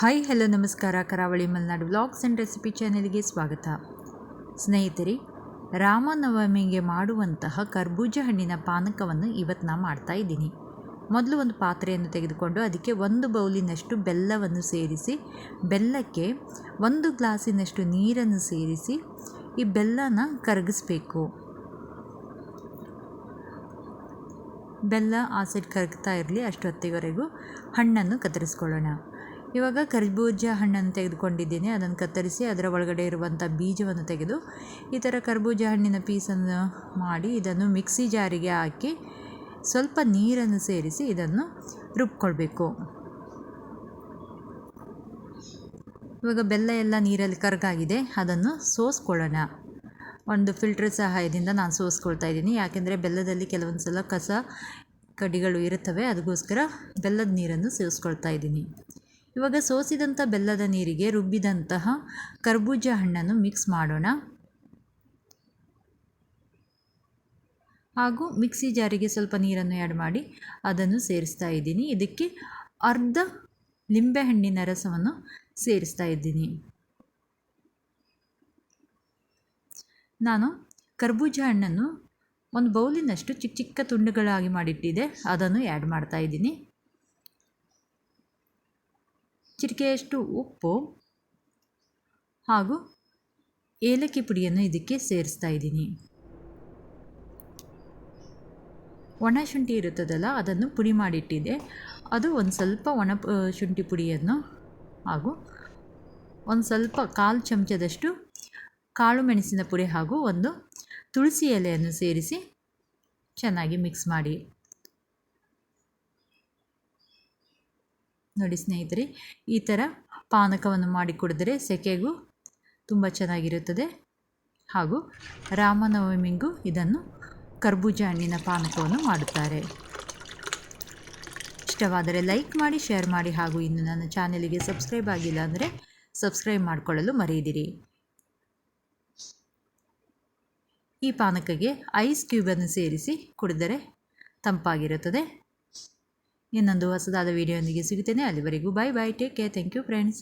Hi, hello, ನಮಸ್ಕಾರ. ಕರಾವಳಿ Malenadu vlogs and recipe ಚಾನೆಲ್ಗೆ ಸ್ವಾಗತ. ಸ್ನೇಹಿತರೆ, ರಾಮನವಮಿಗೆ ಮಾಡುವಂತಹ ಕರ್ಬೂಜ ಹಣ್ಣಿನ ಪಾನಕವನ್ನು ಇವತ್ತು ನಾನು ಮಾಡ್ತಾ ಇದ್ದೀನಿ. ಮೊದಲು ಒಂದು ಪಾತ್ರೆಯನ್ನು ತೆಗೆದುಕೊಂಡು ಅದಕ್ಕೆ ಒಂದು ಬೌಲಿನಷ್ಟು ಬೆಲ್ಲವನ್ನು ಸೇರಿಸಿ, ಬೆಲ್ಲಕ್ಕೆ ಒಂದು ಗ್ಲಾಸಿನಷ್ಟು ನೀರನ್ನು ಸೇರಿಸಿ ಈ ಬೆಲ್ಲನ ಕರಗಿಸ್ಬೇಕು. ಬೆಲ್ಲ ಆಸಿಡ್ ಸೈಡ್ ಕರಗ್ತಾ ಇರಲಿ ಅಷ್ಟೊತ್ತಿವರೆಗೂ ಹಣ್ಣನ್ನು ಕತ್ತರಿಸ್ಕೊಳ್ಳೋಣ. ಇವಾಗ ಕರ್ಬೂಜ ಹಣ್ಣನ್ನು ತೆಗೆದುಕೊಂಡಿದ್ದೀನಿ. ಅದನ್ನು ಕತ್ತರಿಸಿ ಅದರ ಒಳಗಡೆ ಇರುವಂಥ ಬೀಜವನ್ನು ತೆಗೆದು ಈ ಥರ ಕರ್ಬೂಜ ಹಣ್ಣಿನ ಪೀಸನ್ನು ಮಾಡಿ ಇದನ್ನು ಮಿಕ್ಸಿ ಜಾರಿಗೆ ಹಾಕಿ ಸ್ವಲ್ಪ ನೀರನ್ನು ಸೇರಿಸಿ ಇದನ್ನು ರುಬ್ಕೊಳ್ಬೇಕು. ಇವಾಗ ಬೆಲ್ಲ ಎಲ್ಲ ನೀರಲ್ಲಿ ಕರಗಾಗಿದೆ. ಅದನ್ನು ಸೋಸ್ಕೊಳ್ಳೋಣ. ಒಂದು ಫಿಲ್ಟರ್ ಸಹಾಯದಿಂದ ನಾನು ಸೋಸ್ಕೊಳ್ತಾ ಇದ್ದೀನಿ. ಯಾಕೆಂದರೆ ಬೆಲ್ಲದಲ್ಲಿ ಕೆಲವೊಂದು ಸಲ ಕಸ ಕಡಿಗಳು ಇರುತ್ತವೆ. ಅದಕ್ಕೋಸ್ಕರ ಬೆಲ್ಲದ ನೀರನ್ನು ಸೇವಿಸ್ಕೊಳ್ತಾ ಇದ್ದೀನಿ. ಇವಾಗ ಸೋಸಿದಂಥ ಬೆಲ್ಲದ ನೀರಿಗೆ ರುಬ್ಬಿದಂತಹ ಕರ್ಬೂಜ ಹಣ್ಣನ್ನು ಮಿಕ್ಸ್ ಮಾಡೋಣ. ಹಾಗೂ ಮಿಕ್ಸಿ ಜಾರಿಗೆ ಸ್ವಲ್ಪ ನೀರನ್ನು ಆ್ಯಡ್ ಮಾಡಿ ಅದನ್ನು ಸೇರಿಸ್ತಾ ಇದ್ದೀನಿ. ಇದಕ್ಕೆ ಅರ್ಧ ಲಿಂಬೆಹಣ್ಣಿನ ರಸವನ್ನು ಸೇರಿಸ್ತಾ ಇದ್ದೀನಿ. ನಾನು ಕರ್ಬೂಜ ಹಣ್ಣನ್ನು ಒಂದು ಬೌಲಿನಷ್ಟು ಚಿಕ್ಕ ಚಿಕ್ಕ ತುಂಡುಗಳಾಗಿ ಮಾಡಿಟ್ಟಿದೆ. ಅದನ್ನು ಆ್ಯಡ್ ಮಾಡ್ತಾ ಇದ್ದೀನಿ. ಚಿಟಿಕೆಯಷ್ಟು ಉಪ್ಪು ಹಾಗೂ ಏಲಕ್ಕಿ ಪುಡಿಯನ್ನು ಇದಕ್ಕೆ ಸೇರಿಸ್ತಾ ಇದ್ದೀನಿ. ಒಣ ಶುಂಠಿ ಇರುತ್ತದಲ್ಲ, ಅದನ್ನು ಪುಡಿ ಮಾಡಿಟ್ಟಿದ್ದೆ. ಅದು ಒಂದು ಸ್ವಲ್ಪ ಒಣ ಶುಂಠಿ ಪುಡಿಯನ್ನು ಹಾಗೂ ಒಂದು ಸ್ವಲ್ಪ ಕಾಲು ಚಮಚದಷ್ಟು ಕಾಳು ಮೆಣಸಿನ ಪುಡಿ ಹಾಗೂ ಒಂದು ತುಳಸಿ ಎಲೆಯನ್ನು ಸೇರಿಸಿ ಚೆನ್ನಾಗಿ ಮಿಕ್ಸ್ ಮಾಡಿ ನೋಡಿ ಸ್ನೇಹಿತರೆ, ಈ ಥರ ಪಾನಕವನ್ನು ಮಾಡಿ ಕುಡಿದ್ರೆ ಸೆಕೆಗೂ ತುಂಬ ಚೆನ್ನಾಗಿರುತ್ತದೆ. ಹಾಗೂ ರಾಮನವಮಿಗೂ ಇದನ್ನು ಕರ್ಬೂಜ ಹಣ್ಣಿನ ಪಾನಕವನ್ನು ಮಾಡುತ್ತಾರೆ. ಇಷ್ಟವಾದರೆ ಲೈಕ್ ಮಾಡಿ, ಶೇರ್ ಮಾಡಿ ಹಾಗೂ ಇನ್ನು ನನ್ನ ಚಾನೆಲಿಗೆ ಸಬ್ಸ್ಕ್ರೈಬ್ ಆಗಿಲ್ಲ ಅಂದರೆ ಸಬ್ಸ್ಕ್ರೈಬ್ ಮಾಡಿಕೊಳ್ಳಲು ಮರೆಯದಿರಿ. ಈ ಪಾನಕಗೆ ಐಸ್ ಕ್ಯೂಬನ್ನು ಸೇರಿಸಿ ಕುಡಿದರೆ ತಂಪಾಗಿರುತ್ತದೆ. ಇನ್ನೊಂದು ಹೊಸದಾದ ವಿಡಿಯೋಂದಿಗೆ ಸಿಗುತ್ತೇನೆ. ಅಲ್ಲಿವರೆಗೂ bye bye take care thank you friends